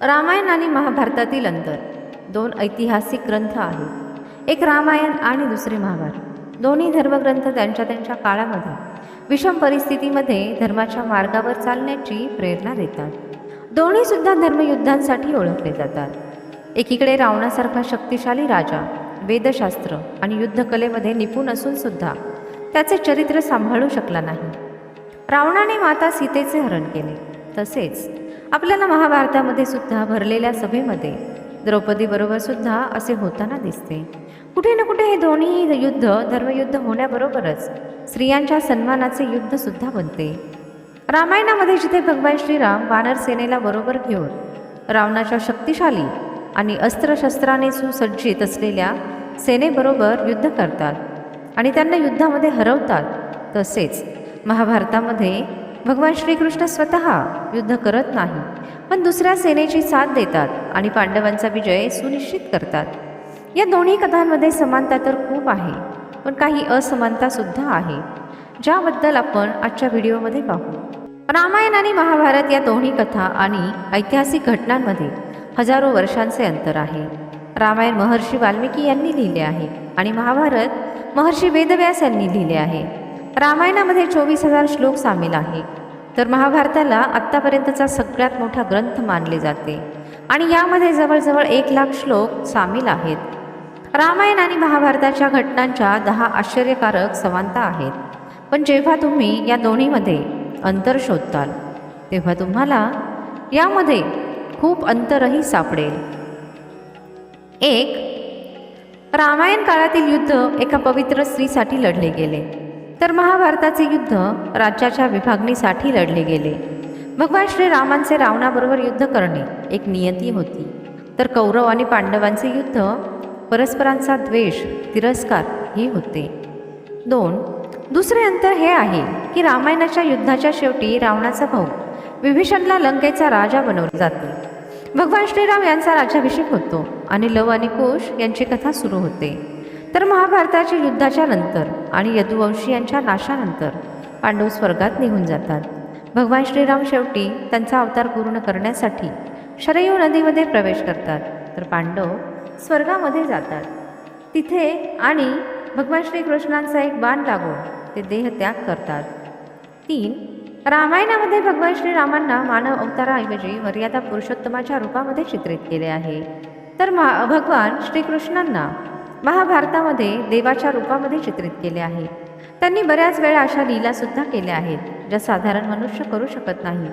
रामायण आणि महाभारतातील अंतर. दोन ऐतिहासिक ग्रंथ आहेत. एक रामायण आणि दुसरे महाभारत. दोन्ही धर्मग्रंथ त्यांच्या त्यांच्या काळामध्ये विषम परिस्थितीमध्ये धर्माच्या मार्गावर चालण्याची प्रेरणा देतात. दोन्ही सुद्धा धर्मयुद्धांसाठी ओळखले जातात. एकीकडे रावणासारखा शक्तिशाली राजा वेदशास्त्र आणि युद्धकलेमध्ये निपुण असून सुद्धा त्याचे चरित्र सांभाळू शकला नाही. रावणाने माता सीतेचे हरण केले. तसेच आपल्याला महाभारतामध्ये सुद्धा भरलेल्या सभेमध्ये द्रौपदीबरोबर सुद्धा असे होताना दिसते. कुठे ना कुठे हे दोन्ही युद्ध धर्मयुद्ध होण्याबरोबरच स्त्रियांच्या सन्मानाचे युद्ध सुद्धा बनते. रामायणामध्ये जिथे भगवान श्रीराम वानर सेनेला बरोबर घेऊन रावणाच्या शक्तिशाली आणि अस्त्रशस्त्राने सुसज्जित असलेल्या सेनेबरोबर युद्ध करतात आणि त्यांना युद्धामध्ये हरवतात तसेच महाभारतामध्ये भगवान श्रीकृष्ण स्वतः युद्ध करत नाही पण दुसऱ्या सेनेची साथ देतात आणि पांडवांचा विजय सुनिश्चित करतात. या दोन्ही कथांमध्ये समानता तर खूप आहे पण काही असमानता सुद्धा आहे ज्याबद्दल आपण आजच्या व्हिडिओमध्ये पाहू. रामायण आणि महाभारत या दोन्ही कथा आणि ऐतिहासिक घटनांमध्ये हजारो वर्षांचे अंतर आहे. रामायण महर्षी वाल्मिकी यांनी लिहिले आहे आणि महाभारत महर्षी वेदव्यास यांनी लिहिले आहे. रामायणामध्ये चोवीस हजार श्लोक सामील आहे तर महाभारताला आत्तापर्यंतचा सगळ्यात मोठा ग्रंथ मानले जाते. आणि यामध्ये जवळजवळ एक लाख श्लोक सामील आहेत. रामायण आणि महाभारताच्या घटनांच्या दहा आश्चर्यकारक समानता आहेत. पण जेव्हा तुम्ही या दोन्हीमध्ये अंतर शोधताल तेव्हा तुम्हाला यामध्ये खूप अंतरही सापडेल. एक रामायण काळातील युद्ध एका पवित्र स्त्रीसाठी लढले गेले. तर महाभारताचे युद्ध राज्याच्या विभागणीसाठी लढले गेले. भगवान श्रीरामांचे रावणाबरोबर युद्ध करणे एक नियती होती. तर कौरव आणि पांडवांचे युद्ध परस्परांचा द्वेष तिरस्कार हे होते. दोन दुसरे अंतर हे आहे की रामायणाच्या युद्धाच्या शेवटी रावणाचा भाऊ विभीषणला लंकेचा राजा बनवला जातो. भगवान श्रीराम यांचा राज्याभिषेक होतो आणि लव आणि कुश यांची कथा सुरू होते. तर महाभारताच्या युद्धाच्या नंतर आणि यदुवंशी यांच्या नाशानंतर पांडव स्वर्गात निघून जातात. भगवान श्रीराम शेवटी त्यांचा अवतार पूर्ण करण्यासाठी शरयू नदीमध्ये प्रवेश करतात. तर पांडव स्वर्गामध्ये जातात. तिथे आणि भगवान श्रीकृष्णांचा एक बाण लागून ते देहत्याग करतात. तीन रामायणामध्ये भगवान श्रीरामांना मानव अवताराऐवजी मर्यादा पुरुषोत्तमाच्या रूपामध्ये चित्रित केले आहे. तर मा भगवान श्रीकृष्णांना महाभारतामध्ये देवाच्या रूपामध्ये चित्रित केले आहे. त्यांनी बऱ्याच वेळा अशा लीलासुद्धा केल्या आहेत ज्या साधारण मनुष्य करू शकत नाही.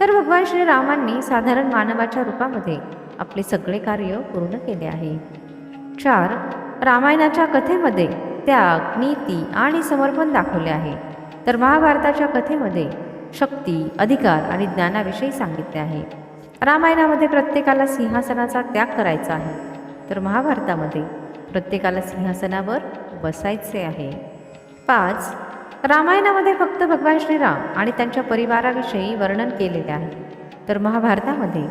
तर भगवान श्रीरामांनी साधारण मानवाच्या रूपामध्ये आपले सगळे कार्य पूर्ण केले आहे. चार रामायणाच्या कथेमध्ये त्याग नीती आणि समर्पण दाखवले आहे. तर महाभारताच्या कथेमध्ये शक्ती अधिकार आणि ज्ञानाविषयी सांगितले आहे. रामायणामध्ये प्रत्येकाला सिंहासनाचा त्याग करायचा आहे. तर महाभारतामध्ये प्रत्येकाला सिंहासनावर बसायचे आहे. पाच रामायणामध्ये फक्त भगवान श्रीराम आणि त्यांच्या परिवाराविषयी वर्णन केलेले आहे. तर महाभारतामध्ये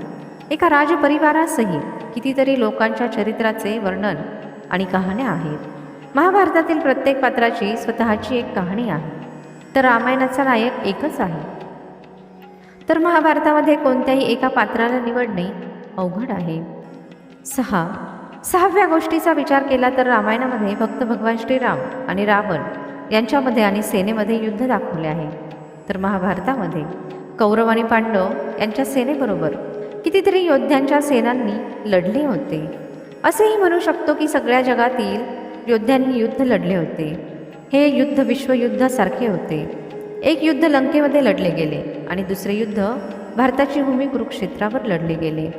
एका राजपरिवारासहित कितीतरी लोकांच्या चरित्राचे वर्णन आणि कहाण्या आहेत. महाभारतातील प्रत्येक पात्राची स्वतःची एक कहाणी आहे. तर रामायणाचा नायक एकच आहे. तर महाभारतामध्ये कोणत्याही एका पात्राला निवडणे अवघड आहे. सहा सहाव्या गोष्टीचा विचार केला तर रामायणामध्ये फक्त भगवान श्रीराम आणि रावण यांच्यामध्ये आणि सेनेमध्ये युद्ध दाखवले आहे. तर महाभारतामध्ये कौरव आणि पांडव यांच्या सेनेबरोबर कितीतरी योद्ध्यांच्या सेनांनी लढले होते. असेही म्हणू शकतो की सगळ्या जगातील योद्ध्यांनी युद्ध लढले होते. हे युद्ध विश्वयुद्धासारखे होते. एक युद्ध लंकेमध्ये लढले गेले आणि दुसरे युद्ध भारताची भूमी कुरुक्षेत्रावर लढले गेले.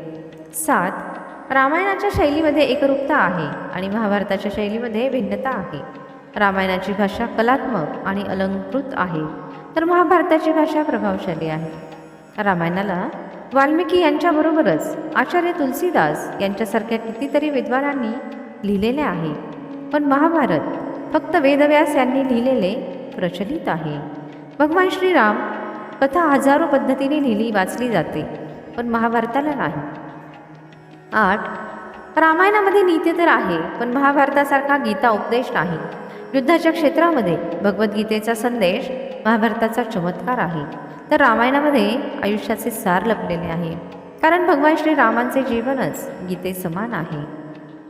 सात रामायणाच्या शैलीमध्ये एकरूपता आहे आणि महाभारताच्या शैलीमध्ये भिन्नता आहे. रामायणाची भाषा कलात्मक आणि अलंकृत आहे तर महाभारताची भाषा प्रभावशाली आहे. रामायणाला वाल्मिकी यांच्याबरोबरच आचार्य तुलसीदास यांच्यासारख्या कितीतरी विद्वानांनी लिहिलेले आहे पण महाभारत फक्त वेदव्यास यांनी लिहिलेले प्रचलित आहे. भगवान श्रीराम कथा हजारो पद्धतीने लिहिली वाचली जाते पण महाभारताला नाही. आठ रामायणामध्ये नीती तर आहे पण महाभारतासारखा गीता उपदेश नाही. युद्धाच्या क्षेत्रामध्ये भगवद्गीतेचा संदेश महाभारताचा चमत्कार आहे. तर रामायणामध्ये आयुष्याचे सार लपलेले आहे. कारण भगवान श्रीरामांचे जीवनच गीते समान आहे.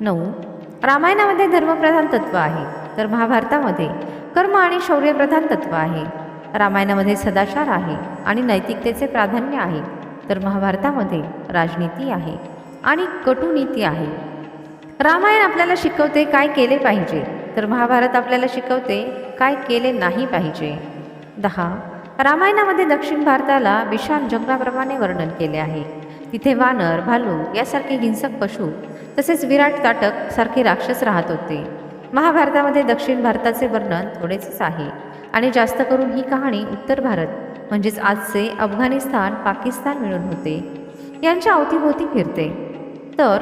नऊ रामायणामध्ये धर्मप्रधान तत्व आहे. तर महाभारतामध्ये कर्म आणि शौर्यप्रधान तत्व आहे. रामायणामध्ये सदाचार आहे आणि नैतिकतेचे प्राधान्य आहे. तर महाभारतामध्ये राजनीती आहे. आणि कटुनीती आहे. रामायण आपल्याला शिकवते काय केले पाहिजे? तर महाभारत आपल्याला शिकवते काय केले नाही पाहिजे. दहा. रामायणामध्ये दक्षिण भारताला विशाल जंगलाप्रमाणे वर्णन केले आहे. तिथे वानर भालू यासारखे हिंसक पशु तसेच विराट ताटक सारखे राक्षस राहत होते. महाभारतामध्ये दक्षिण भारताचे वर्णन थोडेच आहे. आणि जास्त करून ही कहाणी उत्तर भारत म्हणजेच आजचे अफगाणिस्तान पाकिस्तान मिळून होते. यांच्या अवतीभोवती फिरते. तर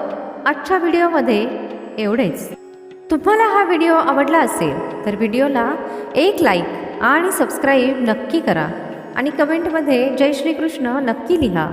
आजच्या व्हिडिओमध्ये एवढेच. तुम्हाला हा व्हिडिओ आवडला असेल तर व्हिडिओला एक लाईक आणि सबस्क्राईब नक्की करा. आणि कमेंटमध्ये जय श्रीकृष्ण नक्की लिहा.